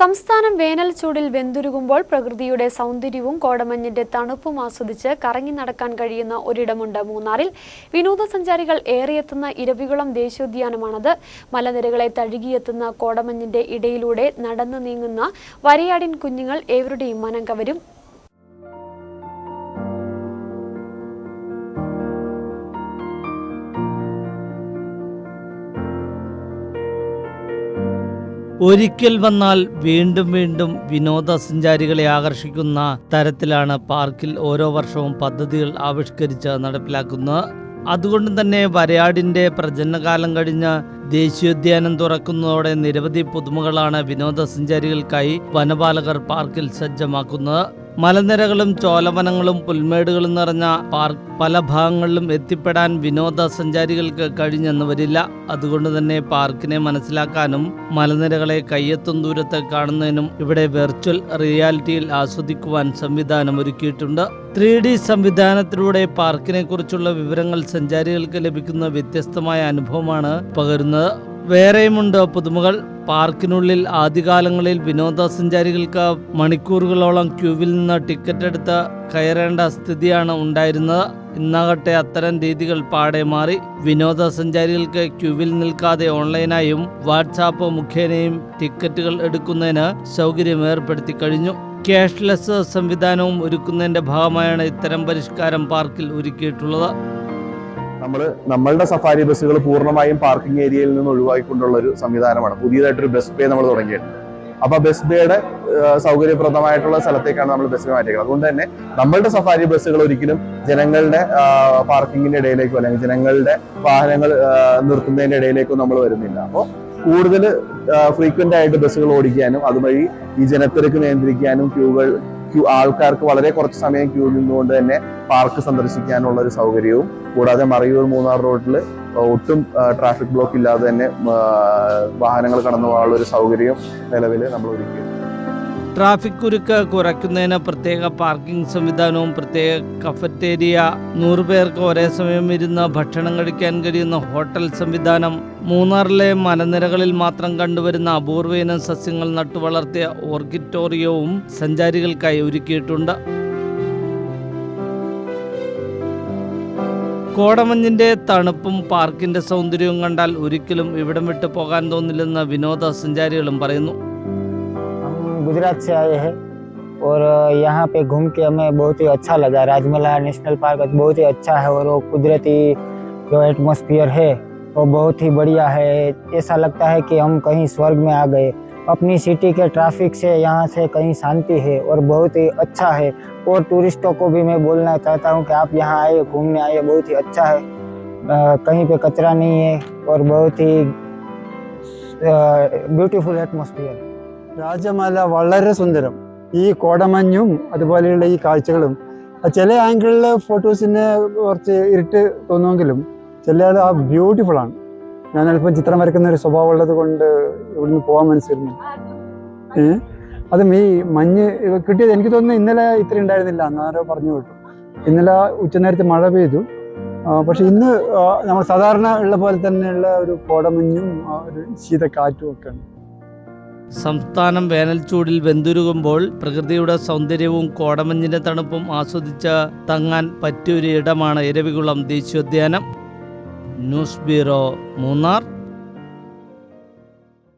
സംസ്ഥാനം വേനൽ ചൂടിൽ വെന്തുരുകുമ്പോൾ പ്രകൃതിയുടെ സൗന്ദര്യവും കോടമഞ്ഞിന്റെ തണുപ്പും ആസ്വദിച്ച് കറങ്ങി നടക്കാൻ കഴിയുന്ന ഒരിടമുണ്ട് മൂന്നാറിൽ. വിനോദസഞ്ചാരികൾ ഏറെയെത്തുന്ന ഇരവികുളം ദേശീയോദ്യാനമാണത്. മലനിരകളെ തഴുകിയെത്തുന്ന കോടമഞ്ഞിന്റെ ഇടയിലൂടെ നടന്നു നീങ്ങുന്ന വരയാടിൻ കുഞ്ഞുങ്ങൾ ഏവരുടെയും മനം കവരും. ഒരിക്കൽ വന്നാൽ വീണ്ടും വീണ്ടും വിനോദസഞ്ചാരികളെ ആകർഷിക്കുന്ന തരത്തിലാണ് പാർക്കിൽ ഓരോ വർഷവും പദ്ധതികൾ ആവിഷ്കരിച്ച് നടപ്പിലാക്കുന്നത്. അതുകൊണ്ട് തന്നെ വരയാടിന്റെ പ്രജനനകാലം കഴിഞ്ഞ് ദേശീയോദ്യാനം തുറക്കുന്നതോടെ നിരവധി പുതുമകളാണ് വിനോദസഞ്ചാരികൾക്കായി വനപാലകർ പാർക്കിൽ സജ്ജമാക്കുന്നത്. മലനിരകളും ചോലവനങ്ങളും പുൽമേടുകളും നിറഞ്ഞ പാർക്ക് പല ഭാഗങ്ങളിലും എത്തിപ്പെടാൻ വിനോദസഞ്ചാരികൾക്ക് കഴിഞ്ഞെന്ന് വരില്ല. അതുകൊണ്ട് തന്നെ പാർക്കിനെ മനസ്സിലാക്കാനും മലനിരകളെ കയ്യെത്തും ദൂരത്ത് കാണുന്നതിനും ഇവിടെ വെർച്വൽ റിയാലിറ്റിയിൽ ആസ്വദിക്കുവാൻ സംവിധാനം ഒരുക്കിയിട്ടുണ്ട്. ത്രീ ഡി സംവിധാനത്തിലൂടെ പാർക്കിനെ കുറിച്ചുള്ള വിവരങ്ങൾ സഞ്ചാരികൾക്ക് ലഭിക്കുന്ന വ്യത്യസ്തമായ അനുഭവമാണ് പകരുന്നത്. വേറെയുമുണ്ട് പുതുമകൾ. പാർക്കിനുള്ളിൽ ആദ്യകാലങ്ങളിൽ വിനോദസഞ്ചാരികൾക്ക് മണിക്കൂറുകളോളം ക്യൂവിൽ നിന്ന് ടിക്കറ്റ് എടുത്ത് കയറേണ്ട സ്ഥിതിയാണ് ഉണ്ടായിരുന്നത്. ഇന്നാകട്ടെ അത്തരം രീതികൾ പാടെ മാറി. വിനോദസഞ്ചാരികൾക്ക് ക്യൂവിൽ നിൽക്കാതെ ഓൺലൈനായും വാട്സാപ്പ് മുഖേനയും ടിക്കറ്റുകൾ എടുക്കുന്നതിന് സൗകര്യം ഏർപ്പെടുത്തി കഴിഞ്ഞു. ക്യാഷ്ലെസ് സംവിധാനവും ഒരുക്കുന്നതിന്റെ ഭാഗമായാണ് ഇത്തരം പരിഷ്കാരം പാർക്കിൽ ഒരുക്കിയിട്ടുള്ളത്. നമ്മൾ നമ്മളുടെ സഫാരി ബസ്സുകൾ പൂർണമായും പാർക്കിംഗ് ഏരിയയിൽ നിന്ന് ഒഴിവാക്കിക്കൊണ്ടുള്ള ഒരു സംവിധാനമാണ്. പുതിയതായിട്ടൊരു ബസ് പേ നമ്മൾ തുടങ്ങിയിട്ടുണ്ട് അപ്പൊ ബസ് ബേയുടെ സൗകര്യപ്രദമായിട്ടുള്ള സ്ഥലത്തേക്കാണ് നമ്മൾ ബസ് മാറ്റിയത് അതുകൊണ്ട് തന്നെ നമ്മളുടെ സഫാരി ബസ്സുകൾ ഒരിക്കലും ജനങ്ങളുടെ പാർക്കിങ്ങിന്റെ ഇടയിലേക്കോ അല്ലെങ്കിൽ ജനങ്ങളുടെ വാഹനങ്ങൾ നിർത്തുന്നതിന്റെ ഇടയിലേക്കോ നമ്മൾ വരുന്നില്ല. അപ്പോൾ കൂടുതൽ ഫ്രീക്വന്റ് ആയിട്ട് ബസ്സുകൾ ഓടിക്കാനും അതുവഴി ഈ ജനത്തിരക്ക് നിയന്ത്രിക്കാനും ക്യൂകൾ ക്യൂ ആൾക്കാർക്ക് വളരെ കുറച്ച് സമയം ക്യൂ നിന്നുകൊണ്ട് തന്നെ പാർക്ക് സന്ദർശിക്കാനുള്ള ഒരു സൗകര്യവും കൂടാതെ മറയൂർ മൂന്നാർ റോഡിൽ ഒട്ടും ട്രാഫിക് ബ്ലോക്ക് ഇല്ലാതെ തന്നെ വാഹനങ്ങൾ കടന്നു പോകാനുള്ള ഒരു സൗകര്യം നിലവിൽ നമ്മൾ ഒരുക്കി ട്രാഫിക് കുരുക്ക് കുറയ്ക്കുന്നതിന് പ്രത്യേക പാർക്കിംഗ് സംവിധാനവും പ്രത്യേക കഫറ്റേരിയ നൂറ് പേർക്ക് ഒരേ സമയം ഇരുന്ന് ഭക്ഷണം കഴിക്കാൻ കഴിയുന്ന ഹോട്ടൽ സംവിധാനം മൂന്നാറിലെ മലനിരകളിൽ മാത്രം കണ്ടുവരുന്ന അപൂർവയിനം സസ്യങ്ങൾ നട്ടുവളർത്തിയ ഓർക്കിറ്റോറിയവും സഞ്ചാരികൾക്കായി ഒരുക്കിയിട്ടുണ്ട്. കോടമഞ്ഞിന്റെ തണുപ്പും പാർക്കിന്റെ സൗന്ദര്യവും കണ്ടാൽ ഒരിക്കലും ഇവിടം വിട്ടു പോകാൻ തോന്നില്ലെന്ന് വിനോദസഞ്ചാരികളും പറയുന്നു. गुजरात से आए हैं और यहाँ पे घूम के हमें बहुत ही अच्छा लगा। राजमहला नेशनल पार्क बहुत ही अच्छा है और वो कुदरती जो एटमॉस्फेयर है वो बहुत ही बढ़िया है। ऐसा लगता है कि हम कहीं स्वर्ग में आ गए। अपनी सिटी के ट्रैफ़िक से यहाँ से कहीं शांति है और बहुत ही अच्छा है। और टूरिस्टों को भी मैं बोलना चाहता हूँ कि आप यहाँ आए घूमने आए बहुत ही अच्छा है। अ, कहीं पे कचरा नहीं है और बहुत ही ब्यूटीफुल एटमॉस्फेयर രാജമല വളരെ സുന്ദരം. ഈ കോടമഞ്ഞും അതുപോലെയുള്ള ഈ കാഴ്ചകളും. ചില ആംഗിളിൽ ഫോട്ടോസിന് കുറച്ച് ഇരുട്ട് തോന്നുമെങ്കിലും ചില ആൾ ആ ബ്യൂട്ടിഫുൾ ആണ്. ഞാൻ അല്പം ചിത്രം വരയ്ക്കുന്ന ഒരു സ്വഭാവം ഉള്ളത് കൊണ്ട് ഇവിടുന്ന് പോകാൻ മനസ്സിലായിരുന്നു ഏ? അതും ഈ മഞ്ഞ് കിട്ടിയത് എനിക്ക് തോന്നുന്നു ഇന്നലെ ഇത്ര ഉണ്ടായിരുന്നില്ല എന്നാരോ പറഞ്ഞു കേട്ടു. ഇന്നലെ ഉച്ചനേരത്ത് മഴ പെയ്തു. പക്ഷെ ഇന്ന് നമ്മൾ സാധാരണ ഉള്ള പോലെ തന്നെയുള്ള ഒരു കോടമഞ്ഞും ഒരു ശീതക്കാറ്റും ഉണ്ട് സംസ്ഥാനം വേനൽച്ചൂടിൽ ചൂടിൽ വെന്തുരുകുമ്പോൾ പ്രകൃതിയുടെ സൗന്ദര്യവും കോടമഞ്ഞിന്റെ തണുപ്പും ആസ്വദിച്ച് തങ്ങാൻ പറ്റിയൊരു ഇടമാണ് ഇരവികുളം ദേശീയോദ്യാനം. News bureau Munnar.